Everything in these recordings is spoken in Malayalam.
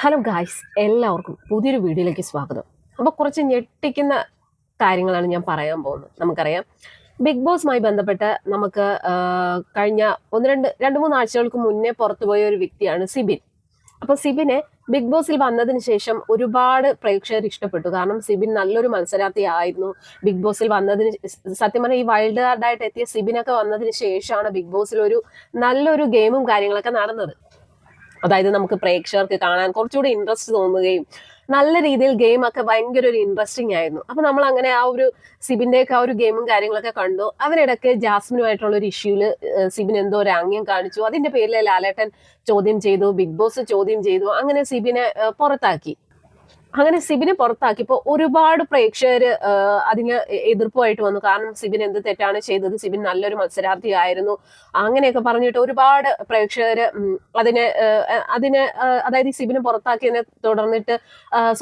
ഹലോ ഗായ്സ് എല്ലാവർക്കും പുതിയൊരു വീഡിയോയിലേക്ക് സ്വാഗതം. അപ്പോൾ കുറച്ച് ഞെട്ടിക്കുന്ന കാര്യങ്ങളാണ് ഞാൻ പറയാൻ പോകുന്നത്. നമുക്കറിയാം. ബിഗ് ബോസുമായി ബന്ധപ്പെട്ട് നമുക്ക് കഴിഞ്ഞ ഒന്ന് രണ്ട് രണ്ട് മൂന്ന് ആഴ്ചകൾക്ക് മുന്നേ പുറത്തുപോയ ഒരു വ്യക്തിയാണ് സിബിൻ. അപ്പോൾ സിബിനെ ബിഗ് ബോസിൽ വന്നതിന് ശേഷം ഒരുപാട് പ്രേക്ഷകർ ഇഷ്ടപ്പെട്ടു. കാരണം സിബിൻ നല്ലൊരു മത്സരാർത്ഥി ആയിരുന്നു. ബിഗ് ബോസിൽ വന്നതിന് സത്യം പറഞ്ഞാൽ ഈ വൈൽഡ് കാർഡായിട്ട് എത്തിയ സിബിനൊക്കെ വന്നതിന് ശേഷമാണ് ബിഗ് ബോസിൽ ഒരു നല്ലൊരു ഗെയിമും കാര്യങ്ങളൊക്കെ നടന്നത്. അതായത് നമുക്ക് പ്രേക്ഷകർക്ക് കാണാൻ കുറച്ചുകൂടി ഇൻട്രസ്റ്റ് തോന്നുകയും നല്ല രീതിയിൽ ഗെയിം ഒക്കെ ഭയങ്കര ഒരു ഇൻട്രസ്റ്റിംഗ് ആയിരുന്നു. അപ്പൊ നമ്മൾ അങ്ങനെ ആ ഒരു സിബിന്റെ ഒക്കെ ആ ഒരു ഗെയിമും കാര്യങ്ങളൊക്കെ കണ്ടു. അവരിടയ്ക്ക് ജാസ്മിനുമായിട്ടുള്ള ഒരു ഇഷ്യൂൽ സിബിൻ എന്തോ ഒരു ആംഗ്യം കാണിച്ചു. അതിന്റെ പേരിൽ ലാലേട്ടൻ ചോദ്യം ചെയ്തു ബിഗ് ബോസ് ചോദ്യം ചെയ്തു. അങ്ങനെ സിബിനെ പുറത്താക്കി. അങ്ങനെ സിബിനെ പുറത്താക്കിയപ്പോ ഒരുപാട് പ്രേക്ഷകർ അതിന് എതിർപ്പുമായിട്ട് വന്നു. കാരണം സിബിൻ എന്ത് തെറ്റാണ് ചെയ്തത്? സിബിൻ നല്ലൊരു മത്സരാർത്ഥി ആയിരുന്നു. അങ്ങനെയൊക്കെ പറഞ്ഞിട്ട് ഒരുപാട് പ്രേക്ഷകർ അതിനെ അതിനെ അതായത് ഈ സിബിനെ പുറത്താക്കിയതിനെ തുടർന്നിട്ട്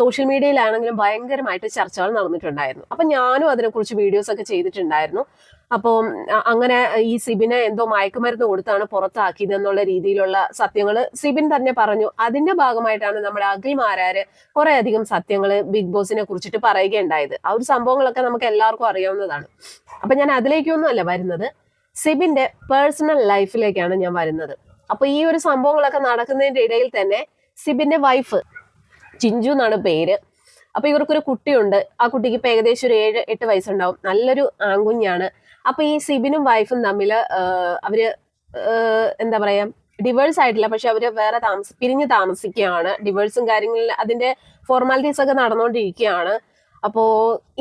സോഷ്യൽ മീഡിയയിലാണെങ്കിലും ഭയങ്കരമായിട്ട് ചർച്ചകൾ നടന്നിട്ടുണ്ടായിരുന്നു. അപ്പൊ ഞാനും അതിനെക്കുറിച്ച് വീഡിയോസ് ഒക്കെ ചെയ്തിട്ടുണ്ടായിരുന്നു. അപ്പോൾ അങ്ങനെ ഈ സിബിനെ എന്തോ മയക്കുമരുന്ന് കൊടുത്താണ് പുറത്താക്കിയത് എന്നുള്ള രീതിയിലുള്ള സത്യങ്ങൾ സിബിൻ തന്നെ പറഞ്ഞു. അതിന്റെ ഭാഗമായിട്ടാണ് നമ്മുടെ അഖിൽ മാരാർ കുറെ അധികം സത്യങ്ങൾ ബിഗ് ബോസിനെ കുറിച്ചിട്ട് പറയുകയുണ്ടായത്. ആ ഒരു സംഭവങ്ങളൊക്കെ നമുക്ക് എല്ലാവർക്കും അറിയാവുന്നതാണ്. അപ്പൊ ഞാൻ അതിലേക്കൊന്നും അല്ല വരുന്നത്. സിബിന്റെ പേഴ്സണൽ ലൈഫിലേക്കാണ് ഞാൻ വരുന്നത്. അപ്പൊ ഈ ഒരു സംഭവങ്ങളൊക്കെ നടക്കുന്നതിന്റെ ഇടയിൽ തന്നെ സിബിന്റെ വൈഫ് ചിഞ്ചു എന്നാണ് പേര്. അപ്പൊ ഇവർക്കൊരു കുട്ടിയുണ്ട്. ആ കുട്ടിക്ക് ഇപ്പൊ ഏകദേശം ഒരു ഏഴ് എട്ട് വയസ്സുണ്ടാവും. നല്ലൊരു ആൺകുഞ്ഞാണ്. അപ്പൊ ഈ സിബിനും വൈഫും തമ്മിൽ അവർ എന്താ പറയാ ഡിവേഴ്സ് ആയിട്ടില്ല. പക്ഷെ അവർ വേറെ താമസ പിരിഞ്ഞ് താമസിക്കുകയാണ്. ഡിവേഴ്സും കാര്യങ്ങളിൽ അതിന്റെ ഫോർമാലിറ്റീസ് ഒക്കെ നടന്നുകൊണ്ടിരിക്കുകയാണ് അപ്പോ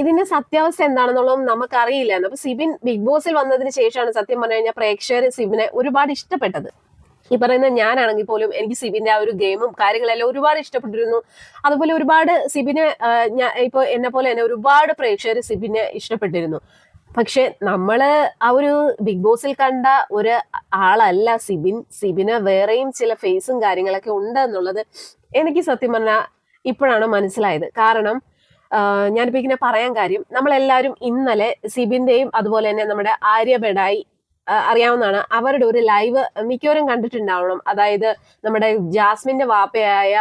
ഇതിന്റെ സത്യാവസ്ഥ എന്താണെന്നുള്ളതും നമുക്കറിയില്ല അപ്പൊ സിബിൻ ബിഗ് ബോസിൽ വന്നതിന് ശേഷമാണ് സത്യം പറഞ്ഞു കഴിഞ്ഞാൽ പ്രേക്ഷകർ സിബിനെ ഒരുപാട് ഇഷ്ടപ്പെട്ടത്. ഈ പറയുന്ന ഞാനാണെങ്കിൽ പോലും എനിക്ക് സിബിന്റെ ആ ഒരു ഗെയിമും കാര്യങ്ങളെല്ലാം ഒരുപാട് ഇഷ്ടപ്പെട്ടിരുന്നു. അതുപോലെ ഒരുപാട് സിബിനെ ഞാൻ എന്നെ പോലെ തന്നെ ഒരുപാട് പ്രേക്ഷകർ സിബിനെ ഇഷ്ടപ്പെട്ടിരുന്നു. പക്ഷെ നമ്മൾ ആ ഒരു ബിഗ് ബോസിൽ കണ്ട ഒരു ആളല്ല സിബിൻ. സിബിന് വേറെയും ചില ഫേസും കാര്യങ്ങളൊക്കെ ഉണ്ട് എന്നുള്ളത് എനിക്ക് സത്യം പറഞ്ഞാൽ ഇപ്പോഴാണ് മനസ്സിലായത്. കാരണം ഞാനിപ്പോ ഇങ്ങനെ പറയാൻ കാര്യം നമ്മളെല്ലാവരും ഇന്നലെ സിബിന്റെയും അതുപോലെ തന്നെ നമ്മുടെ ആര്യ ബെഡായി അറിയാവുന്നതാണ്. അവരുടെ ഒരു ലൈവ് മിക്കവരും കണ്ടിട്ടുണ്ടാവണം. അതായത് നമ്മുടെ ജാസ്മിന്റെ വാപ്പയായ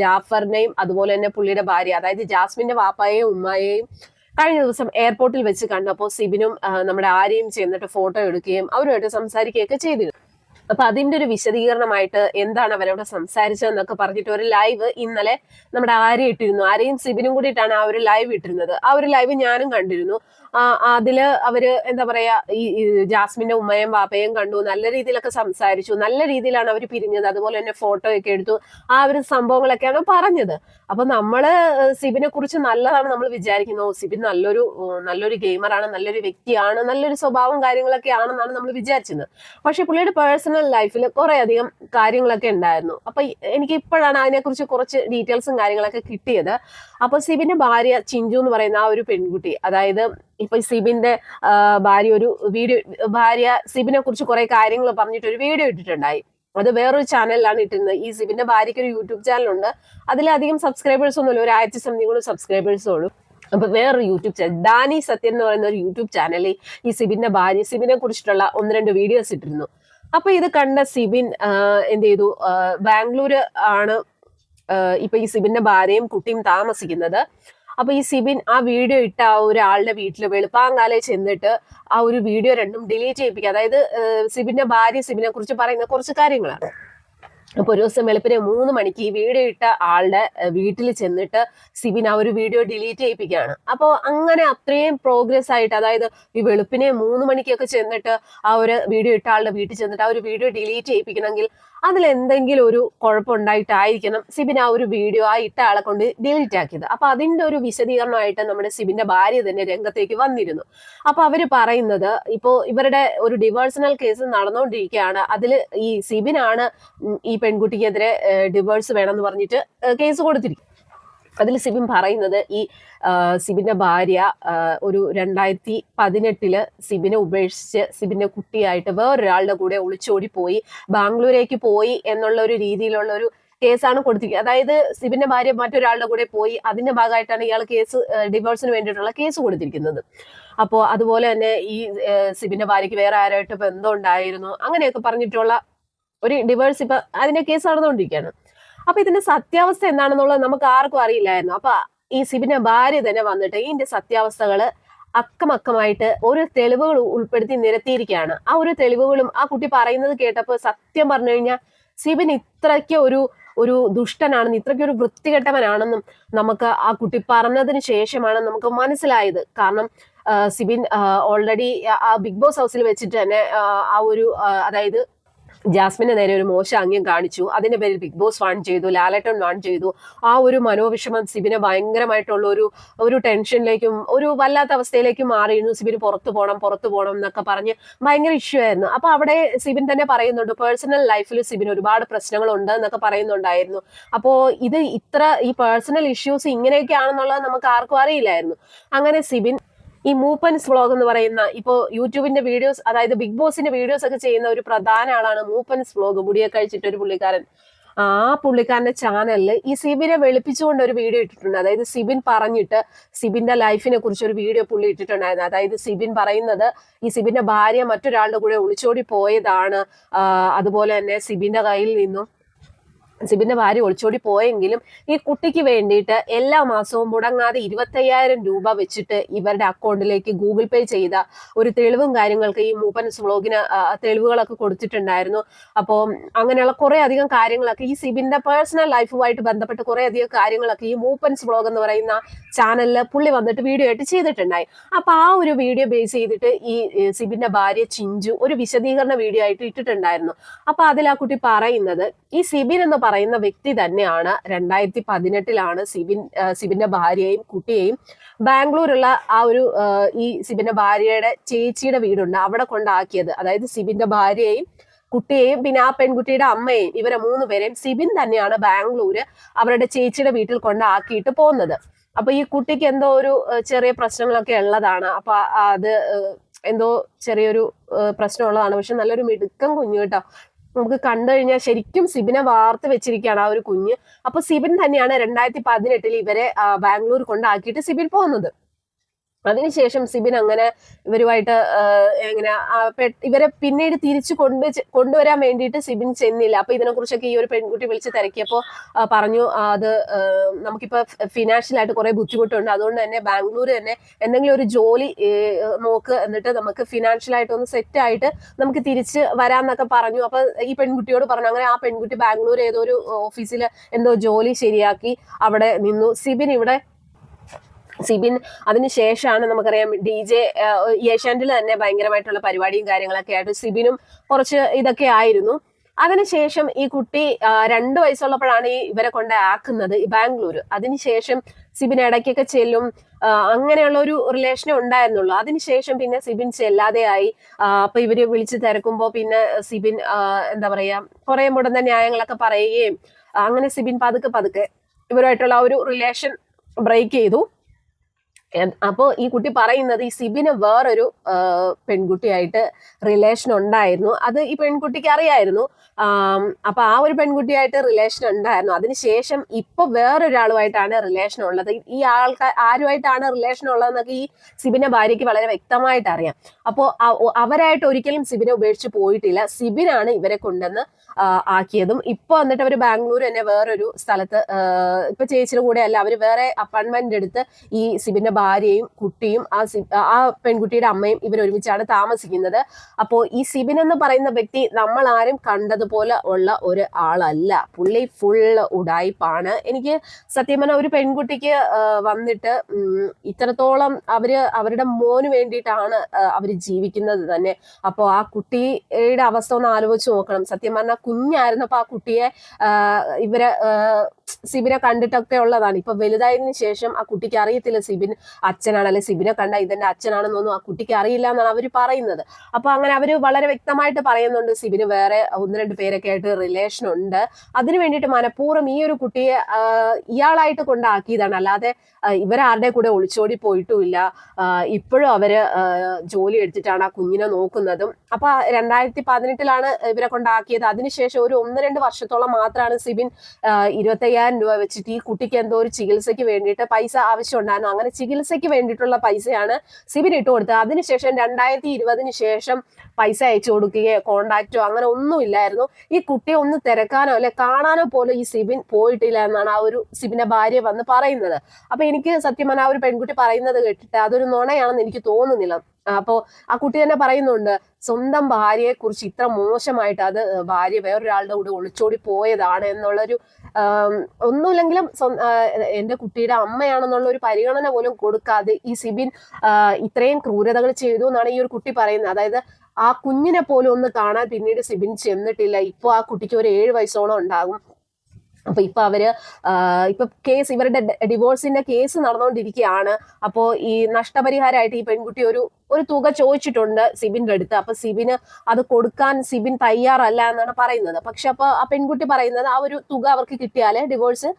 ജാഫറിനെയും അതുപോലെ തന്നെ പുള്ളിയുടെ ഭാര്യ അതായത് ജാസ്മിന്റെ വാപ്പയെയും ഉമ്മയെയും കഴിഞ്ഞ ദിവസം എയർപോർട്ടിൽ വെച്ച് കണ്ടപ്പോൾ സിബിനും നമ്മുടെ ആര്യയും ചെന്നിട്ട് ഫോട്ടോ എടുക്കുകയും അവരുമായിട്ട് സംസാരിക്കുകയൊക്കെ ചെയ്തിരുന്നു. അപ്പൊ അതിന്റെ ഒരു വിശദീകരണമായിട്ട് എന്താണ് അവരവിടെ സംസാരിച്ചതെന്നൊക്കെ പറഞ്ഞിട്ട് ഒരു ലൈവ് ഇന്നലെ നമ്മുടെ ആര്യ ഇട്ടിരുന്നു. ആരെയും സിബിനും കൂടിയിട്ടാണ് ആ ഒരു ലൈവ് ഇട്ടിരുന്നത്. ആ ഒരു ലൈവ് ഞാനും കണ്ടിരുന്നു. ആ അതിൽ അവർ എന്താ പറയാ ഈ ജാസ്മിന്റെ ഉമ്മയും വാപ്പയും കണ്ടു നല്ല രീതിയിലൊക്കെ സംസാരിച്ചു നല്ല രീതിയിലാണ് അവർ പിരിഞ്ഞത് അതുപോലെ തന്നെ ഫോട്ടോ ഒക്കെ എടുത്തു ആ ഒരു സംഭവങ്ങളൊക്കെയാണ് പറഞ്ഞത്. അപ്പൊ നമ്മൾ സിബിനെ കുറിച്ച് നല്ലതാണ് നമ്മൾ വിചാരിക്കുന്നത്. സിബിൻ നല്ലൊരു നല്ലൊരു ഗെയിമറാണ് നല്ലൊരു വ്യക്തിയാണ് നല്ലൊരു സ്വഭാവം കാര്യങ്ങളൊക്കെ ആണെന്നാണ് നമ്മൾ വിചാരിച്ചത്. പക്ഷെ പുള്ളിയുടെ പേഴ്സണൽ ലൈഫിൽ കുറെ അധികം കാര്യങ്ങളൊക്കെ ഉണ്ടായിരുന്നു അപ്പൊ എനിക്ക് ഇപ്പോഴാണ് അതിനെക്കുറിച്ച് കുറച്ച് ഡീറ്റെയിൽസും കാര്യങ്ങളൊക്കെ കിട്ടിയത്. അപ്പൊ സിബിന്റെ ഭാര്യ ചിഞ്ചു എന്ന് പറയുന്ന ആ ഒരു പെൺകുട്ടി അതായത് ഇപ്പൊ സിബിന്റെ ഭാര്യ ഒരു വീഡിയോ ഭാര്യ സിബിനെ കുറിച്ച് കുറെ കാര്യങ്ങൾ പറഞ്ഞിട്ട് ഒരു വീഡിയോ ഇട്ടിട്ടുണ്ടായി. അത് വേറൊരു ചാനലിലാണ് ഇട്ടിരുന്നത്. ഈ സിബിന്റെ ഭാര്യയ്ക്ക് ഒരു യൂട്യൂബ് ചാനലുണ്ട് അതിലധികം സബ്സ്ക്രൈബേഴ്സ് ഒന്നുമില്ല. ഒരു ആയിരത്തി സംതിങ്ങോട് സബ്സ്ക്രൈബേഴ്സേ ഉള്ളൂ. അപ്പൊ വേറൊരു യൂട്യൂബ് ചാനൽ ഡാനി സത്യൻ എന്ന് പറയുന്ന ഒരു യൂട്യൂബ് ചാനലിൽ ഈ സിബിന്റെ ഭാര്യ സിബിനെ കുറിച്ചിട്ടുള്ള ഒന്ന് രണ്ട് വീഡിയോസ് ഇട്ടിരുന്നു. അപ്പൊ ഇത് കണ്ട സിബിൻ എന്ത് ചെയ്തു ആ, ബാംഗ്ലൂര് ആണ് ഇപ്പൊ ഈ സിബിന്റെ ഭാര്യയും കുട്ടിയും താമസിക്കുന്നത്. അപ്പൊ ഈ സിബിൻ ആ വീഡിയോ ഇട്ട ആ ഒരാളുടെ വീട്ടിൽ വെളുപ്പാങ്കാലെ ചെന്നിട്ട് ആ ഒരു വീഡിയോ രണ്ടും ഡിലീറ്റ് ചെയ്യിപ്പിക്കുക. അതായത് സിബിന്റെ ഭാര്യ സിബിനെ കുറിച്ച് പറയുന്ന കുറച്ച് കാര്യങ്ങളാണ്. അപ്പൊ ഒരു ദിവസം വെളുപ്പിനെ മൂന്ന് മണിക്ക് ഈ വീഡിയോ ഇട്ട ആളുടെ വീട്ടിൽ ചെന്നിട്ട് സിബിൻ ആ ഒരു വീഡിയോ ഡിലീറ്റ് ചെയ്യിപ്പിക്കുകയാണ്. അപ്പോൾ അങ്ങനെ അത്രയും പ്രോഗ്രസ് ആയിട്ട് അതായത് ഈ വെളുപ്പിനെ മൂന്ന് മണിക്കൊക്കെ ചെന്നിട്ട് ആ ഒരു വീഡിയോ ഇട്ട ആളുടെ വീട്ടിൽ ചെന്നിട്ട് ആ ഒരു വീഡിയോ ഡിലീറ്റ് ചെയ്യിപ്പിക്കണമെങ്കിൽ അതിൽ എന്തെങ്കിലും ഒരു കുഴപ്പമുണ്ടായിട്ടായിരിക്കണം സിബിൻ ആ ഒരു വീഡിയോ ആ ഇട്ട ആളെ കൊണ്ട് ഡിലീറ്റ് ആക്കിയത്. അപ്പൊ അതിന്റെ ഒരു വിശദീകരണമായിട്ട് നമ്മുടെ സിബിന്റെ ഭാര്യ തന്നെ രംഗത്തേക്ക് വന്നിരുന്നു. അപ്പൊ അവർ പറയുന്നത് ഇപ്പോ ഇവരുടെ ഒരു ഡിവേഴ്സണൽ കേസ് നടന്നുകൊണ്ടിരിക്കുകയാണ്. അതിൽ ഈ സിബിനാണ് ഈ പെൺകുട്ടിക്കെതിരെ വേണം വേണമെന്ന് പറഞ്ഞിട്ട് കേസ് കൊടുത്തിരിക്കും അതിൽ സിബിൻ പറയുന്നത് ഈ സിബിന്റെ ഭാര്യ ഒരു രണ്ടായിരത്തി പതിനെട്ടിൽ സിബിനെ ഉപേക്ഷിച്ച് സിബിന്റെ കുട്ടിയായിട്ട് വേറൊരാളുടെ കൂടെ ഒളിച്ചോടി പോയി ബാംഗ്ലൂരേക്ക് പോയി എന്നുള്ള ഒരു രീതിയിലുള്ള ഒരു കേസാണ് കൊടുത്തിരിക്കുന്നത്. അതായത് സിബിന്റെ ഭാര്യ മറ്റൊരാളുടെ കൂടെ പോയി അതിന്റെ ഭാഗമായിട്ടാണ് ഇയാൾ കേസ് ഡിവോഴ്സിന് വേണ്ടിയിട്ടുള്ള കേസ് കൊടുത്തിരിക്കുന്നത്. അപ്പോൾ അതുപോലെ തന്നെ ഈ സിബിന്റെ ഭാര്യയ്ക്ക് വേറെ ആരായിട്ട് ബന്ധം ഉണ്ടായിരുന്നു അങ്ങനെയൊക്കെ പറഞ്ഞിട്ടുള്ള ഒരു ഡിവേഴ്സ് ഇപ്പൊ അതിന്റെ കേസ് നടന്നുകൊണ്ടിരിക്കുകയാണ്. അപ്പൊ ഇതിന്റെ സത്യാവസ്ഥ എന്താണെന്നുള്ളത് നമുക്ക് ആർക്കും അറിയില്ലായിരുന്നു. അപ്പൊ ഈ സിബിന്റെ ഭാര്യ തന്നെ വന്നിട്ട് ഇതിന്റെ സത്യാവസ്ഥകൾ അക്കമക്കമായിട്ട് ഓരോ തെളിവുകൾ ഉൾപ്പെടുത്തി നിരത്തിയിരിക്കുകയാണ്. ആ ഒരു തെളിവുകളും ആ കുട്ടി പറയുന്നത് കേട്ടപ്പോൾ സത്യം പറഞ്ഞു കഴിഞ്ഞാൽ സിബിൻ ഇത്രയ്ക്ക് ഒരു ഒരു ദുഷ്ടനാണെന്ന് ഇത്രയ്ക്ക് ഒരു വൃത്തികെട്ടവനാണെന്നും നമുക്ക് ആ കുട്ടി പറഞ്ഞതിന് ശേഷമാണ് നമുക്ക് മനസ്സിലായത്. കാരണം സിബിൻ ഓൾറെഡി ആ ബിഗ് ബോസ് ഹൗസിൽ വെച്ചിട്ട് തന്നെ ആ, ഒരു അതായത് ജാസ്മിന് നേരെ ഒരു മോശം ആംഗ്യം കാണിച്ചു. അതിന്റെ പേരിൽ ബിഗ് ബോസ് വാൺ ചെയ്തു ലാലേട്ടൻ വാൺ ചെയ്തു. ആ ഒരു മനോവിഷമം സിബിനെ ഭയങ്കരമായിട്ടുള്ള ഒരു ഒരു ടെൻഷനിലേക്കും ഒരു വല്ലാത്ത അവസ്ഥയിലേക്കും മാറിയിരുന്നു. സിബിന് പുറത്തു പോകണം പുറത്തു പോകണം എന്നൊക്കെ പറഞ്ഞ് ഭയങ്കര ഇഷ്യൂ ആയിരുന്നു. അപ്പൊ അവിടെ സിബിൻ തന്നെ പറയുന്നുണ്ട് പേഴ്സണൽ ലൈഫിൽ സിബിന് ഒരുപാട് പ്രശ്നങ്ങൾ ഉണ്ട് എന്നൊക്കെ പറയുന്നുണ്ടായിരുന്നു. അപ്പോ ഇത് ഇത്ര ഈ പേഴ്സണൽ ഇഷ്യൂസ് ഇങ്ങനെയൊക്കെ ആണെന്നുള്ളത് നമുക്ക് ആർക്കും അറിയില്ലായിരുന്നു. അങ്ങനെ സിബിൻ ഈ മൂപ്പൻസ് വ്ളോഗ് എന്ന് പറയുന്ന ഇപ്പോൾ യൂട്യൂബിന്റെ വീഡിയോസ് അതായത് ബിഗ് ബോസിന്റെ വീഡിയോസ് ഒക്കെ ചെയ്യുന്ന ഒരു പ്രധാന ആളാണ് മൂപ്പൻസ് വ്ളോഗ് മുടിയെ കഴിച്ചിട്ട് ഒരു പുള്ളിക്കാരൻ. ആ പുള്ളിക്കാരന്റെ ചാനലിൽ ഈ സിബിനെ വെളുപ്പിച്ചുകൊണ്ട് ഒരു വീഡിയോ ഇട്ടിട്ടുണ്ട്. അതായത് സിബിൻ പറഞ്ഞിട്ട് സിബിന്റെ ലൈഫിനെ കുറിച്ച് ഒരു വീഡിയോ പുള്ളി ഇട്ടിട്ടുണ്ടായിരുന്നു. അതായത് സിബിൻ പറയുന്നത് ഈ സിബിന്റെ ഭാര്യ മറ്റൊരാളുടെ കൂടെ ഒളിച്ചോടി പോയതാണ്. അതുപോലെ തന്നെ സിബിന്റെ കയ്യിൽ നിന്നും സിബിന്റെ ഭാര്യ ഒളിച്ചോടി പോയെങ്കിലും ഈ കുട്ടിക്ക് വേണ്ടിയിട്ട് എല്ലാ മാസവും മുടങ്ങാതെ ഇരുപത്തയ്യായിരം രൂപ വെച്ചിട്ട് ഇവരുടെ അക്കൗണ്ടിലേക്ക് ഗൂഗിൾ പേ ചെയ്ത ഒരു തെളിവും കാര്യങ്ങൾക്ക് ഈ മൂപ്പൻസ് വ്ളോഗിന് തെളിവുകളൊക്കെ കൊടുത്തിട്ടുണ്ടായിരുന്നു. അപ്പോൾ അങ്ങനെയുള്ള കുറെ അധികം കാര്യങ്ങളൊക്കെ ഈ സിബിന്റെ പേഴ്സണൽ ലൈഫുമായിട്ട് ബന്ധപ്പെട്ട് കുറെ അധികം കാര്യങ്ങളൊക്കെ ഈ മൂപ്പൻസ് വ്ളോഗ് എന്ന് പറയുന്ന ചാനലിൽ പുള്ളി വന്നിട്ട് വീഡിയോ ആയിട്ട് ചെയ്തിട്ടുണ്ടായി. അപ്പൊ ആ ഒരു വീഡിയോ ബേസ് ചെയ്തിട്ട് ഈ സിബിന്റെ ഭാര്യ ചിഞ്ചു ഒരു വിശദീകരണ വീഡിയോ ആയിട്ട് ഇട്ടിട്ടുണ്ടായിരുന്നു. അപ്പൊ അതിൽ ആ കുട്ടി പറയുന്നത് ഈ സിബിൻ എന്ന് പറയുന്ന വ്യക്തി തന്നെയാണ് രണ്ടായിരത്തി പതിനെട്ടിലാണ് സിബിൻ സിബിന്റെ ഭാര്യയും കുട്ടിയെയും ബാംഗ്ലൂരുള്ള ആ ഒരു ഈ സിബിന്റെ ഭാര്യയുടെ ചേച്ചിയുടെ വീടുണ്ട് അവിടെ കൊണ്ടാക്കിയത്. അതായത് സിബിന്റെ ഭാര്യയെയും കുട്ടിയെയും പിന്നെ ആ പെൺകുട്ടിയുടെ അമ്മയെയും ഇവരെ മൂന്ന് പേരെയും സിബിൻ തന്നെയാണ് ബാംഗ്ലൂര് അവരുടെ ചേച്ചിയുടെ വീട്ടിൽ കൊണ്ടാക്കിയിട്ട് പോകുന്നത് അപ്പൊ ഈ കുട്ടിക്ക് എന്തോ ഒരു ചെറിയ പ്രശ്നങ്ങളൊക്കെ ഉള്ളതാണ്. അപ്പൊ അത് എന്തോ ചെറിയൊരു പ്രശ്നമുള്ളതാണ്. പക്ഷെ നല്ലൊരു മിടുക്കം കുഞ്ഞു കേട്ടോ. നമുക്ക് കണ്ടു കഴിഞ്ഞാൽ ശരിക്കും സിബിനെ വാർത്ത് വെച്ചിരിക്കുകയാണ് ആ ഒരു കുഞ്ഞ്. അപ്പൊ സിബിൻ തന്നെയാണ് രണ്ടായിരത്തി പതിനെട്ടിൽ ഇവരെ ബാംഗ്ലൂർ കൊണ്ടാക്കിയിട്ട് സിബിൻ പോകുന്നത്. അതിനുശേഷം സിബിൻ അങ്ങനെ ഇവരുമായിട്ട് എങ്ങനെ ഇവരെ പിന്നീട് തിരിച്ചു കൊണ്ട് കൊണ്ടുവരാൻ വേണ്ടിയിട്ട് സിബിൻ ചെന്നില്ല. അപ്പൊ ഇതിനെക്കുറിച്ചൊക്കെ ഈ ഒരു പെൺകുട്ടി വിളിച്ച് തിരക്കിയപ്പോ പറഞ്ഞു അത് നമുക്കിപ്പോ ഫിനാൻഷ്യൽ ആയിട്ട് കുറെ ബുദ്ധിമുട്ടുണ്ട്. അതുകൊണ്ട് തന്നെ ബാംഗ്ലൂർ തന്നെ എന്തെങ്കിലും ഒരു ജോലി നോക്ക് എന്നിട്ട് നമുക്ക് ഫിനാൻഷ്യൽ ആയിട്ട് ഒന്ന് സെറ്റ് ആയിട്ട് നമുക്ക് തിരിച്ച് വരാന്നൊക്കെ പറഞ്ഞു. അപ്പൊ ഈ പെൺകുട്ടിയോട് പറഞ്ഞു അങ്ങനെ ആ പെൺകുട്ടി ബാംഗ്ലൂർ ഏതോ ഒരു ഓഫീസിൽ എന്തോ ജോലി ശരിയാക്കി അവിടെ നിന്നു. സിബിൻ ഇവിടെ സിബിൻ അതിനുശേഷമാണ് നമുക്കറിയാം ഡി ജെ ഏഷ്യാൻഡിൽ തന്നെ ഭയങ്കരമായിട്ടുള്ള പരിപാടിയും കാര്യങ്ങളൊക്കെ ആയിട്ട് സിബിനും കുറച്ച് ഇതൊക്കെ ആയിരുന്നു. അതിനുശേഷം ഈ കുട്ടി രണ്ട് വയസ്സുള്ളപ്പോഴാണ് ഈ ഇവരെ കൊണ്ട് ആക്കുന്നത് ബാംഗ്ലൂർ അതിനുശേഷം സിബിൻ ഇടയ്ക്കൊക്കെ ചെല്ലും അങ്ങനെയുള്ള ഒരു റിലേഷൻ ഉണ്ടായിരുന്നുള്ളൂ. അതിനുശേഷം പിന്നെ സിബിൻ ചെല്ലാതെയായി ആയി. അപ്പൊ ഇവർ വിളിച്ച് തിരക്കുമ്പോ പിന്നെ സിബിൻ എന്താ പറയാ കുറെ മുടന്ന ന്യായങ്ങളൊക്കെ പറയുകയും അങ്ങനെ സിബിൻ പതുക്കെ പതുക്കെ ഇവരുമായിട്ടുള്ള ഒരു റിലേഷൻ ബ്രേക്ക് ചെയ്തു. എൻ- അപ്പോ ഈ കുട്ടി പറയുന്നത് ഈ സിബിന് വേറൊരു പെൺകുട്ടിയായിട്ട് റിലേഷൻ ഉണ്ടായിരുന്നു. അത് ഈ പെൺകുട്ടിക്ക് അറിയായിരുന്നു. അപ്പോൾ അപ്പൊ ആ ഒരു പെൺകുട്ടിയായിട്ട് റിലേഷൻ ഉണ്ടായിരുന്നു. അതിനുശേഷം ഇപ്പൊ വേറൊരാളുമായിട്ടാണ് റിലേഷൻ ഉള്ളത്. ഈ ആൾക്കാർ ആരുമായിട്ടാണ് റിലേഷൻ ഉള്ളതെന്നൊക്കെ ഈ സിബിന്റെ ഭാര്യയ്ക്ക് വളരെ വ്യക്തമായിട്ട് അറിയാം അപ്പോൾ അവരായിട്ട് ഒരിക്കലും സിബിനെ ഉപേക്ഷിച്ച് പോയിട്ടില്ല. സിബിനാണ് ഇവരെ കൊണ്ടുവന്ന് ആ, ആക്കിയതും. ഇപ്പൊ വന്നിട്ട് അവർ ബാംഗ്ലൂർ തന്നെ വേറൊരു സ്ഥലത്ത് ഇപ്പൊ ചേച്ചിയുടെ കൂടെ അല്ല അവർ വേറെ അപ്പാർട്ട്മെന്റ് എടുത്ത് ഈ സിബിന്റെ ഭാര്യയും കുട്ടിയും ആ ആ പെൺകുട്ടിയുടെ അമ്മയും ഇവർ ഒരുമിച്ചാണ് താമസിക്കുന്നത്. അപ്പോ ഈ സിബിൻ എന്ന് പറയുന്ന വ്യക്തി നമ്മൾ ആരും കണ്ടതുപോലെ ഉള്ള ഒരു ആളല്ല. പുള്ളി ഫുൾ ഉടായിപ്പാണ്. എനിക്ക് സത്യം പറഞ്ഞ ഒരു പെൺകുട്ടിക്ക് വന്നിട്ട് ഇത്രത്തോളം അവർ അവരുടെ മോന് വേണ്ടിയിട്ടാണ് അവർ ജീവിക്കുന്നത് തന്നെ. അപ്പോ ആ കുട്ടിയുടെ അവസ്ഥ ഒന്ന് ആലോചിച്ച് നോക്കണം. സത്യം പറഞ്ഞാൽ കുഞ്ഞായിരുന്നപ്പോൾ ആ കുട്ടിയെ ഇവരെ സിബിനെ കണ്ടിട്ടൊക്കെ ഉള്ളതാണ്. ഇപ്പൊ വലുതായതിനു ശേഷം ആ കുട്ടിക്ക് അറിയത്തില്ല സിബിൻ അച്ഛനാണ് അല്ലെ സിബിനെ കണ്ട ഇതെന്റെ അച്ഛനാണെന്നൊന്നും ആ കുട്ടിക്ക് അറിയില്ല എന്നാണ് അവർ പറയുന്നത്. അപ്പൊ അങ്ങനെ അവർ വളരെ വ്യക്തമായിട്ട് പറയുന്നുണ്ട് സിബിന് വേറെ ഒന്ന് രണ്ട് പേരൊക്കെ ആയിട്ട് റിലേഷൻ ഉണ്ട്. അതിനു വേണ്ടിയിട്ട് മനഃപൂർവം ഈ ഒരു കുട്ടിയെ ഇയാളായിട്ട് കൊണ്ടാക്കിയതാണ്. അല്ലാതെ ഇവരാരുടെ കൂടെ ഒളിച്ചോടി പോയിട്ടുമില്ല. ഇപ്പോഴും അവർ ജോലി എടുത്തിട്ടാണ് ആ കുഞ്ഞിനെ നോക്കുന്നതും. അപ്പൊ രണ്ടായിരത്തി പതിനെട്ടിലാണ് ഇവരെ കൊണ്ടാക്കിയത്. അതിനുശേഷം ഒരു ഒന്ന് രണ്ട് വർഷത്തോളം മാത്രമാണ് സിബിൻ ഇരുപത്തയ്യായിരം രൂപ വെച്ചിട്ട് ഈ കുട്ടിക്ക് എന്തോ ഒരു ചികിത്സയ്ക്ക് വേണ്ടിയിട്ട് പൈസ ആവശ്യം ഉണ്ടായിരുന്നു അങ്ങനെ ചികിത്സയ്ക്ക് വേണ്ടിയിട്ടുള്ള പൈസയാണ് സിബിൻ ഇട്ട് കൊടുത്തത്. അതിനുശേഷം രണ്ടായിരത്തി ഇരുപതിന് ശേഷം പൈസ അയച്ചു കൊടുക്കുകയോ കോണ്ടാക്റ്റോ അങ്ങനെ ഒന്നും ഇല്ലായിരുന്നു. ഈ കുട്ടിയെ ഒന്ന് തിരക്കാനോ അല്ലെ കാണാനോ പോലും ഈ സിബിൻ പോയിട്ടില്ല എന്നാണ് ആ ഒരു സിബിന്റെ ഭാര്യ വന്ന് പറയുന്നത്. അപ്പൊ എനിക്ക് സത്യം പറഞ്ഞാൽ ആ ഒരു പെൺകുട്ടി പറയുന്നത് കേട്ടിട്ട് അതൊരു നുണയാണെന്ന് എനിക്ക് തോന്നുന്നില്ല. അപ്പോ ആ കുട്ടി തന്നെ പറയുന്നുണ്ട് സ്വന്തം ഭാര്യയെ കുറിച്ച് ഇത്ര മോശമായിട്ട് അത് ഭാര്യ വേറൊരാളുടെ കൂടെ ഒളിച്ചോടി പോയതാണ് എന്നുള്ളൊരു ഒന്നുമില്ലെങ്കിലും എന്റെ കുട്ടിയുടെ അമ്മയാണെന്നുള്ള ഒരു പരിഗണന പോലും കൊടുക്കാതെ ഈ സിബിൻ ഇത്രയും ക്രൂരതകൾ ചെയ്തു എന്നാണ് ഈ ഒരു കുട്ടി പറയുന്നത്. അതായത് ആ കുഞ്ഞിനെ പോലും ഒന്ന് കാണാൻ പിന്നീട് സിബിൻ ചെന്നിട്ടില്ല. ഇപ്പൊ ആ കുട്ടിക്ക് ഒരു ഏഴ് വയസ്സോളം ഉണ്ടാകും. അപ്പൊ ഇപ്പൊ അവർ ഇപ്പൊ കേസ് ഇവരുടെ ഡിവോഴ്സിന്റെ കേസ് നടന്നുകൊണ്ടിരിക്കുകയാണ് അപ്പോ ഈ നഷ്ടപരിഹാരമായിട്ട് ഈ പെൺകുട്ടി ഒരു ഒരു തുക ചോദിച്ചിട്ടുണ്ട് സിബിന്റെ അടുത്ത്. അപ്പൊ സിബിന് അത് കൊടുക്കാൻ സിബിൻ തയ്യാറല്ല എന്നാണ് പറയുന്നത്. പക്ഷെ അപ്പൊ ആ പെൺകുട്ടി പറയുന്നത് ആ ഒരു തുക അവർക്ക് കിട്ടിയാൽ ഡിവോഴ്സ്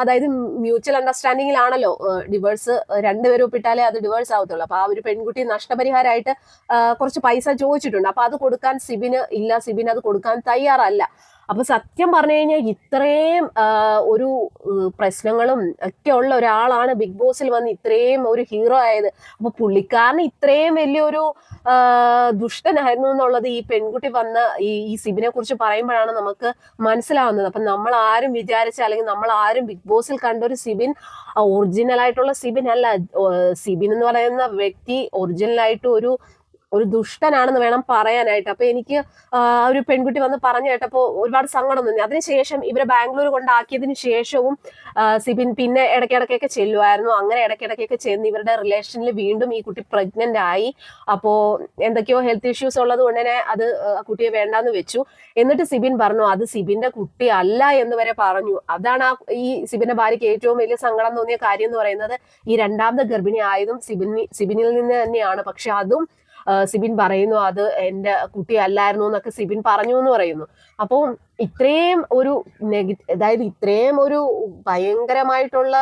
അതായത് മ്യൂച്വൽ അണ്ടർസ്റ്റാൻഡിങ്ങിലാണല്ലോ ഡിവോഴ്സ് രണ്ടുപേരും ഒപ്പിട്ടാലേ അത് ഡിവോഴ്സ് ആവത്തുള്ളൂ. അപ്പൊ ആ ഒരു പെൺകുട്ടി നഷ്ടപരിഹാരമായിട്ട് കുറച്ച് പൈസ ചോദിച്ചിട്ടുണ്ട്. അപ്പൊ അത് കൊടുക്കാൻ സിബിന് ഇല്ല സിബിൻ അത് കൊടുക്കാൻ തയ്യാറല്ല. അപ്പൊ സത്യം പറഞ്ഞു കഴിഞ്ഞാൽ ഇത്രയും ഒരു പ്രശ്നങ്ങളും ഒക്കെ ഉള്ള ഒരാളാണ് ബിഗ് ബോസിൽ വന്ന് ഇത്രയും ഒരു ഹീറോ ആയത്. അപ്പൊ പുള്ളിക്കാരന് ഇത്രയും വലിയൊരു ദുഷ്ടനായിരുന്നു എന്നുള്ളത് ഈ പെൺകുട്ടി വന്ന ഈ ഈ സിബിനെ കുറിച്ച് പറയുമ്പോഴാണ് നമുക്ക് മനസ്സിലാവുന്നത്. അപ്പൊ നമ്മൾ ആരും വിചാരിച്ച അല്ലെങ്കിൽ നമ്മൾ ആരും ബിഗ് ബോസിൽ കണ്ട ഒരു സിബിൻ ഒറിജിനൽ ആയിട്ടുള്ള സിബിൻ അല്ല. സിബിൻ എന്ന് പറയുന്ന വ്യക്തി ഒറിജിനൽ ആയിട്ട് ഒരു ഒരു ദുഷ്ടനാണെന്ന് വേണം പറയാനായിട്ട്. അപ്പൊ എനിക്ക് ഒരു പെൺകുട്ടി വന്ന് പറഞ്ഞു കേട്ടപ്പോൾ ഒരുപാട് സങ്കടം തോന്നി. അതിനുശേഷം ഇവരെ ബാംഗ്ലൂർ കൊണ്ടാക്കിയതിനു ശേഷവും സിബിൻ പിന്നെ ഇടയ്ക്കിടയ്ക്കൊക്കെ ചെല്ലുമായിരുന്നു അങ്ങനെ ഇടയ്ക്കിടയ്ക്കൊക്കെ ചെന്ന് ഇവരുടെ റിലേഷനിൽ വീണ്ടും ഈ കുട്ടി പ്രഗ്നന്റ് ആയി. അപ്പോ എന്തൊക്കെയോ ഹെൽത്ത് ഇഷ്യൂസ് ഉള്ളത് കൊണ്ട് തന്നെ അത് കുട്ടിയെ വേണ്ടാന്ന് വെച്ചു. എന്നിട്ട് സിബിൻ പറഞ്ഞു അത് സിബിന്റെ കുട്ടി അല്ല എന്ന് വരെ പറഞ്ഞു. അതാണ് ആ ഈ സിബിന്റെ ഭാര്യയ്ക്ക് ഏറ്റവും വലിയ സങ്കടം തോന്നിയ കാര്യം എന്ന് പറയുന്നത് ഈ രണ്ടാമത്തെ ഗർഭിണി ആയതും സിബിനി സിബിനിൽ നിന്ന് തന്നെയാണ്. പക്ഷെ അതും സിബിൻ പറയുന്നു അത് എന്റെ കുട്ടി അല്ലായിരുന്നു എന്നൊക്കെ സിബിൻ പറഞ്ഞു എന്ന് പറയുന്നു. അപ്പോൾ ഇത്രയും ഒരു നെഗ അതായത് ഇത്രയും ഒരു ഭയങ്കരമായിട്ടുള്ള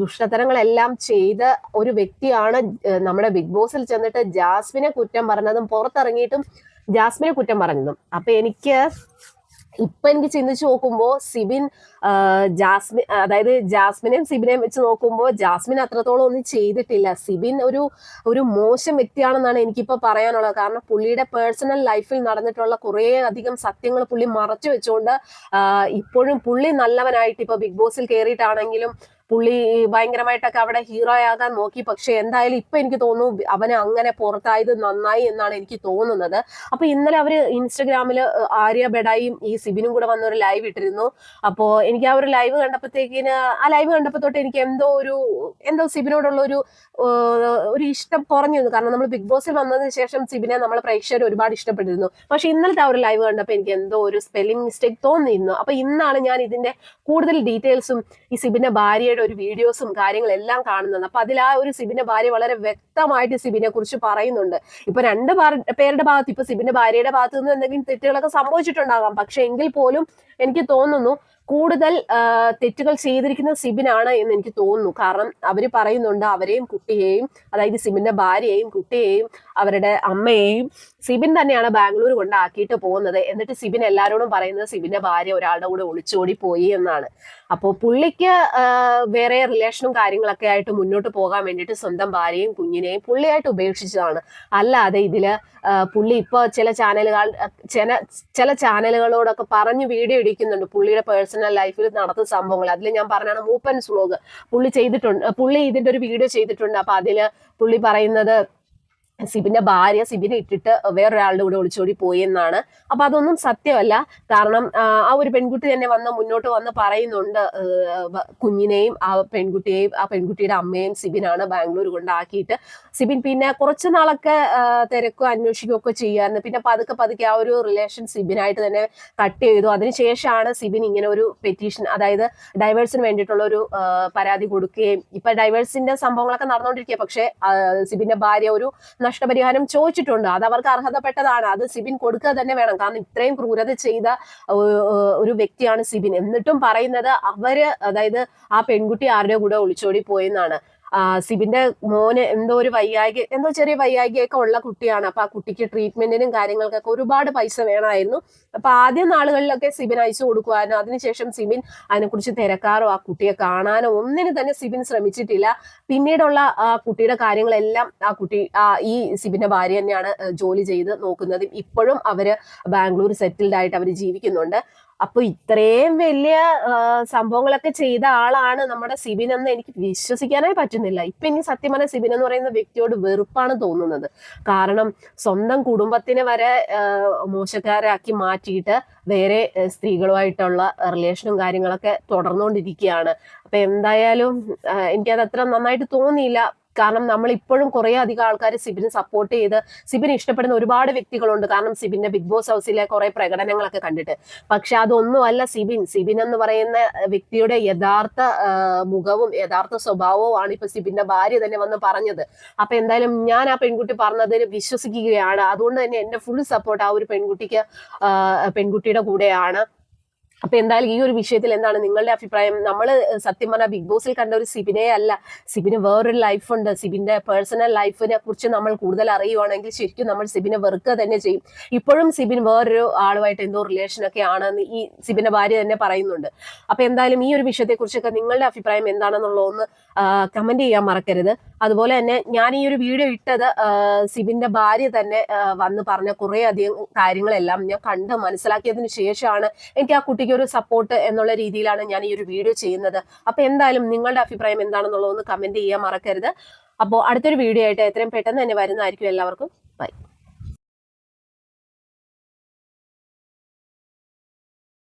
ദുഷ്ടതരങ്ങളെല്ലാം ചെയ്ത ഒരു വ്യക്തിയാണ് നമ്മുടെ ബിഗ് ബോസിൽ ചെന്നിട്ട് ജാസ്മിനെ കുറ്റം പറഞ്ഞതും പുറത്തിറങ്ങിയിട്ടും ജാസ്മിനെ കുറ്റം പറഞ്ഞതും. അപ്പൊ എനിക്ക് ഇപ്പൊ എനിക്ക് ചിന്തിച്ചു നോക്കുമ്പോ സിബിൻ ജാസ്മിൻ അതായത് ജാസ്മിനെയും സിബിനെയും വെച്ച് നോക്കുമ്പോൾ ജാസ്മിൻ അത്രത്തോളം ഒന്നും ചെയ്തിട്ടില്ല. സിബിൻ ഒരു ഒരു മോശം വ്യക്തിയാണെന്നാണ് എനിക്കിപ്പോ പറയാനുള്ളത്. കാരണം പുള്ളിയുടെ പേഴ്സണൽ ലൈഫിൽ നടന്നിട്ടുള്ള കുറേ അധികം സത്യങ്ങൾ പുള്ളി മറച്ചു വെച്ചുകൊണ്ട് ഇപ്പോഴും പുള്ളി നല്ലവനായിട്ട് ഇപ്പൊ ബിഗ് ബോസിൽ കയറിയിട്ടാണെങ്കിലും പുള്ളി ഭയങ്കരമായിട്ടൊക്കെ അവിടെ ഹീറോ ആകാൻ നോക്കി. പക്ഷെ എന്തായാലും ഇപ്പൊ എനിക്ക് തോന്നുന്നു അവന് അങ്ങനെ പുറത്തായത് നന്നായി എന്നാണ് എനിക്ക് തോന്നുന്നത്. അപ്പൊ ഇന്നലെ അവർ ഇൻസ്റ്റഗ്രാമിൽ ആര്യ ബെഡായും ഈ സിബിനും കൂടെ വന്ന ഒരു ലൈവ് ഇട്ടിരുന്നു. അപ്പോ എനിക്ക് ആ ഒരു ലൈവ് കണ്ടപ്പോഴത്തേക്കിന് ആ ലൈവ് കണ്ടപ്പോ തൊട്ട് എനിക്ക് എന്തോ ഒരു എന്തോ സിബിനോടുള്ള ഒരു ഒരു ഇഷ്ടം കുറഞ്ഞു കാരണം നമ്മൾ ബിഗ് ബോസിൽ വന്നതിന് ശേഷം സിബിനെ നമ്മൾ പ്രേക്ഷകർ ഒരുപാട് ഇഷ്ടപ്പെട്ടിരുന്നു. പക്ഷെ ഇന്നലത്തെ ആ ഒരു ലൈവ് കണ്ടപ്പോൾ എനിക്ക് എന്തോ ഒരു സ്പെല്ലിംഗ് മിസ്റ്റേക്ക് തോന്നിയിരുന്നു അപ്പൊ ഇന്നാണ് ഞാൻ ഇതിന്റെ കൂടുതൽ ഡീറ്റെയിൽസും ഈ സിബിന്റെ ഭാര്യയുടെ ഒരു വീഡിയോസും കാര്യങ്ങളെല്ലാം കാണുന്നത് അപ്പൊ അതിൽ ആ ഒരു സിബിന്റെ ഭാര്യ വളരെ വ്യക്തമായിട്ട് സിബിനെ കുറിച്ച് പറയുന്നുണ്ട്. ഇപ്പൊ രണ്ട് പേരുടെ ഭാഗത്ത് ഇപ്പൊ സിബിന്റെ ഭാര്യയുടെ ഭാഗത്ത് നിന്ന് എന്തെങ്കിലും തെറ്റുകളൊക്കെ സംഭവിച്ചിട്ടുണ്ടാകാം. പക്ഷെ എങ്കിൽ പോലും എനിക്ക് തോന്നുന്നു കൂടുതൽ തെറ്റുകൾ ചെയ്തിരിക്കുന്നത് സിബിനാണ് എന്ന് എനിക്ക് തോന്നുന്നു. കാരണം അവർ പറയുന്നുണ്ട് അവരെയും കുട്ടിയെയും അതായത് സിബിന്റെ ഭാര്യയെയും കുട്ടിയെയും അവരുടെ അമ്മയെയും സിബിൻ തന്നെയാണ് ബാംഗ്ലൂർ കൊണ്ടാക്കിയിട്ട് പോകുന്നത്. എന്നിട്ട് സിബിൻ എല്ലാവരോടും പറയുന്നത് സിബിന്റെ ഭാര്യ ഒരാളുടെ കൂടെ ഒളിച്ചോടി പോയി എന്നാണ്. അപ്പോൾ പുള്ളിക്ക് വേറെ റിലേഷനും കാര്യങ്ങളൊക്കെ ആയിട്ട് മുന്നോട്ട് പോകാൻ വേണ്ടിയിട്ട് സ്വന്തം ഭാര്യയും കുഞ്ഞിനെയും പുള്ളിയായിട്ട് ഉപേക്ഷിച്ചതാണ്. അല്ലാതെ ഇതിൽ പുള്ളി ഇപ്പോൾ ചില ചാനലുകൾ ചില ചില ചാനലുകളോടൊക്കെ പറഞ്ഞു വീഡിയോ ഇടിക്കുന്നുണ്ട്. പുള്ളിയുടെ പേഴ്സണൽ ലൈഫിൽ നടത്തുന്ന സംഭവങ്ങൾ. അതിൽ ഞാൻ പറഞ്ഞാണ് മൂപ്പൻസ് വ്ലോഗ് പുള്ളി ചെയ്തിട്ടുണ്ട് പുള്ളി ഇതിന്റെ ഒരു വീഡിയോ ചെയ്തിട്ടുണ്ട്. അപ്പൊ അതിൽ പുള്ളി പറയുന്നത് സിബിന്റെ ഭാര്യ സിബിനെ ഇട്ടിട്ട് വേറൊരാളുടെ കൂടെ ഒളിച്ചോടി പോയി എന്നാണ് അപ്പൊ അതൊന്നും സത്യമല്ല. കാരണം ആ, ഒരു പെൺകുട്ടി തന്നെ വന്ന് മുന്നോട്ട് വന്ന് പറയുന്നുണ്ട് കുഞ്ഞിനെയും ആ പെൺകുട്ടിയെയും ആ പെൺകുട്ടിയുടെ അമ്മയും സിബിനാണ് ബാംഗ്ലൂർ കൊണ്ടാക്കിയിട്ട്. സിബിൻ പിന്നെ കുറച്ച് നാളൊക്കെ തിരക്കും അന്വേഷിക്കുകയും ഒക്കെ ചെയ്യാറുണ്ട്. പിന്നെ പതുക്കെ പതുക്കെ ആ ഒരു റിലേഷൻ സിബിനായിട്ട് തന്നെ കട്ട് ചെയ്തു. അതിനുശേഷമാണ് സിബിൻ ഇങ്ങനെ ഒരു പെറ്റീഷൻ അതായത് ഡൈവേഴ്സിന് വേണ്ടിയിട്ടുള്ള ഒരു പരാതി കൊടുക്കുകയും. ഇപ്പൊ ഡൈവേഴ്സിന്റെ സംഭവങ്ങളൊക്കെ നടന്നുകൊണ്ടിരിക്കുക പക്ഷേ സിബിന്റെ ഭാര്യ ഒരു നഷ്ടപരിഹാരം ചോദിച്ചിട്ടുണ്ട്. അത് അവർക്ക് അർഹതപ്പെട്ടതാണ്. അത് സിബിൻ കൊടുക്കുക തന്നെ വേണം. കാരണം ഇത്രയും ക്രൂരത ചെയ്ത ഒരു വ്യക്തിയാണ് സിബിൻ. എന്നിട്ടും പറയുന്നത് അവർ അതായത് ആ പെൺകുട്ടി ആരുടെ കൂടെ ഒളിച്ചോടി പോയെന്നാണ്. സിബിന്റെ മോന് എന്തോ ഒരു വയ്യായിക എന്തോ ചെറിയ വയ്യായികയൊക്കെ ഉള്ള കുട്ടിയാണ്. അപ്പൊ ആ കുട്ടിക്ക് ട്രീറ്റ്മെന്റിനും കാര്യങ്ങൾക്കൊക്കെ ഒരുപാട് പൈസ വേണമായിരുന്നു. അപ്പൊ ആദ്യം നാളുകളിലൊക്കെ സിബിൻ അയച്ചു കൊടുക്കുവാനും അതിനുശേഷം സിബിൻ അതിനെക്കുറിച്ച് തിരക്കാറോ ആ കുട്ടിയെ കാണാനോ ഒന്നിനും തന്നെ സിബിൻ ശ്രമിച്ചിട്ടില്ല. പിന്നീടുള്ള ആ കുട്ടിയുടെ കാര്യങ്ങളെല്ലാം ആ കുട്ടി ആ ഈ സിബിന്റെ ഭാര്യ തന്നെയാണ് ജോലി ചെയ്ത് നോക്കുന്നതും ഇപ്പോഴും അവർ ബാംഗ്ലൂർ സെറ്റിൽഡ് ആയിട്ട് അവർ ജീവിക്കുന്നുണ്ട്. അപ്പൊ ഇത്രയും വലിയ സംഭവങ്ങളൊക്കെ ചെയ്ത ആളാണ് നമ്മുടെ സിബിൻ എന്ന് എനിക്ക് വിശ്വസിക്കാനേ പറ്റുന്നില്ല. ഇപ്പൊ ഇനി സത്യം പറഞ്ഞ സിബിൻ എന്ന് പറയുന്ന വ്യക്തിയോട് വെറുപ്പാണ് തോന്നുന്നത്. കാരണം സ്വന്തം കുടുംബത്തിനെ വരെ മോശക്കാരാക്കി മാറ്റിയിട്ട് വേറെ സ്ത്രീകളുമായിട്ടുള്ള റിലേഷനും കാര്യങ്ങളൊക്കെ തുടർന്നുകൊണ്ടിരിക്കുകയാണ്. അപ്പൊ എന്തായാലും എനിക്കത് അത്ര നന്നായിട്ട് തോന്നിയില്ല. കാരണം നമ്മൾ ഇപ്പോഴും കുറെ അധികം ആൾക്കാർ സിബിനെ സപ്പോർട്ട് ചെയ്ത് സിബിനെ ഇഷ്ടപ്പെടുന്ന ഒരുപാട് വ്യക്തികളുണ്ട്. കാരണം സിബിന്റെ ബിഗ് ബോസ് ഹൗസിലെ കുറെ പ്രകടനങ്ങളൊക്കെ കണ്ടിട്ട്. പക്ഷെ അതൊന്നുമല്ല സിബിൻ. സിബിൻ എന്ന് പറയുന്ന വ്യക്തിയുടെ യഥാർത്ഥ മുഖവും യഥാർത്ഥ സ്വഭാവവും ആണ് ഇപ്പൊ സിബിന്റെ ഭാര്യ തന്നെ വന്ന് പറഞ്ഞത്. അപ്പൊ എന്തായാലും ഞാൻ ആ പെൺകുട്ടി പറഞ്ഞതിന് വിശ്വസിക്കുകയാണ്. അതുകൊണ്ട് തന്നെ എന്റെ ഫുൾ സപ്പോർട്ട് ആ ഒരു പെൺകുട്ടിക്ക് പെൺകുട്ടിയുടെ കൂടെയാണ്. അപ്പൊ എന്തായാലും ഈ ഒരു വിഷയത്തിൽ എന്താണ് നിങ്ങളുടെ അഭിപ്രായം? നമ്മൾ സത്യം പറഞ്ഞാൽ ബിഗ് ബോസിൽ കണ്ട ഒരു സിബിനെ അല്ല സിബിന് വേറൊരു ലൈഫ് ഉണ്ട്. സിബിന്റെ പേഴ്സണൽ ലൈഫിനെ കുറിച്ച് നമ്മൾ കൂടുതൽ അറിയുവാണെങ്കിൽ ശരിക്കും നമ്മൾ സിബിനെ വെറുക്കുക തന്നെ ചെയ്യും. ഇപ്പോഴും സിബിൻ വേറൊരു ആളുമായിട്ട് എന്തോ റിലേഷൻ ഒക്കെ ആണെന്ന് ഈ സിബിന്റെ ഭാര്യ തന്നെ പറയുന്നുണ്ട്. അപ്പൊ എന്തായാലും ഈ ഒരു വിഷയത്തെ കുറിച്ചൊക്കെ നിങ്ങളുടെ അഭിപ്രായം എന്താണെന്നുള്ളതൊന്ന് കമന്റ് ചെയ്യാൻ മറക്കരുത്. അതുപോലെ തന്നെ ഞാൻ ഈ ഒരു വീഡിയോ ഇട്ടത് സിബിന്റെ ഭാര്യ തന്നെ വന്ന് പറഞ്ഞ കുറെ അധികം കാര്യങ്ങളെല്ലാം ഞാൻ കണ്ട് മനസ്സിലാക്കിയതിനു ശേഷമാണ് എനിക്ക് ആ കുട്ടിക്ക് ഒരു സപ്പോർട്ട് എന്നുള്ള രീതിയിലാണ് ഞാൻ ഈ ഒരു വീഡിയോ ചെയ്യുന്നത്. അപ്പൊ എന്തായാലും നിങ്ങളുടെ അഭിപ്രായം എന്താണെന്നുള്ളതൊന്ന് കമന്റ് ചെയ്യാൻ മറക്കരുത്. അപ്പോൾ അടുത്തൊരു വീഡിയോ ആയിട്ട് എത്രയും പെട്ടെന്ന് തന്നെ വരുന്നതായിരിക്കും എല്ലാവർക്കും. ബൈ